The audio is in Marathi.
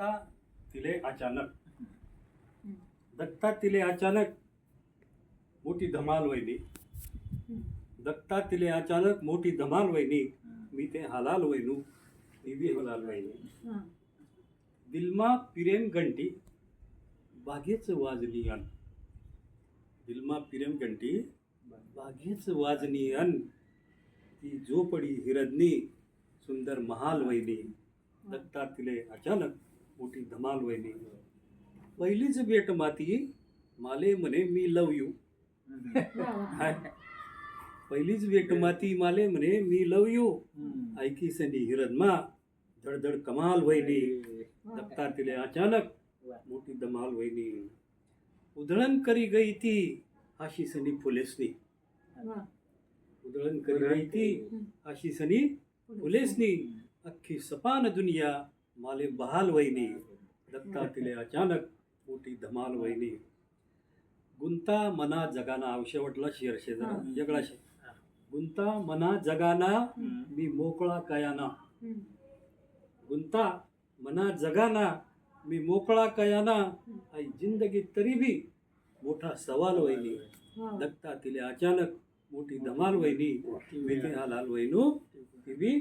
दत्ता तिले अचानक. दत्ता तिले अचानक मोठी धमाल वहिनी. दत्ता तिले अचानक मोठी धमाल वहिनी. मी ते हलाल वहिनू निधी हलाल वहिनी. दिलमा पिरेम घंटी बागेच वाजली अन दिलमा पिरेम घंटी बागेच वाजनी अन ती झोपडी हिरदनी सुंदर महाल वहिनी. दत्ता तिले अचानक मोठी धमाल वहिनी पहिलीच भेट माती माले म्हणे मी लव यू हाय. पहिलीच भेट माती माले म्हणे मी लव यू ऐकी सनी हिरदमा धडधड कमाल वहिनी दत्ता तिले अचानक मोठी धमाल वहिनी उधळण करी गई ती अशी सनी फुलेसनी. उधळण करी गई ती अशी सनी फुलेसनी. अख्खी सपान दुनिया माले बहाल वहिनी दत्ता तिले अचानक मोठी धमाल वहिनी. गुंता मना जगाना शेवटला शेर शेजारा. हा. जगळा शेर गुंता मना जगाना मी मोकळा कयाना. गुंता मना जगाना मी मोकळा कयाना. आई जिंदगी तरी बी मोठा सवाल वहिनी. दत्ता तिले अचानक मोठी धमाल वहिनी. मी ते हलाल वहिनू ती बी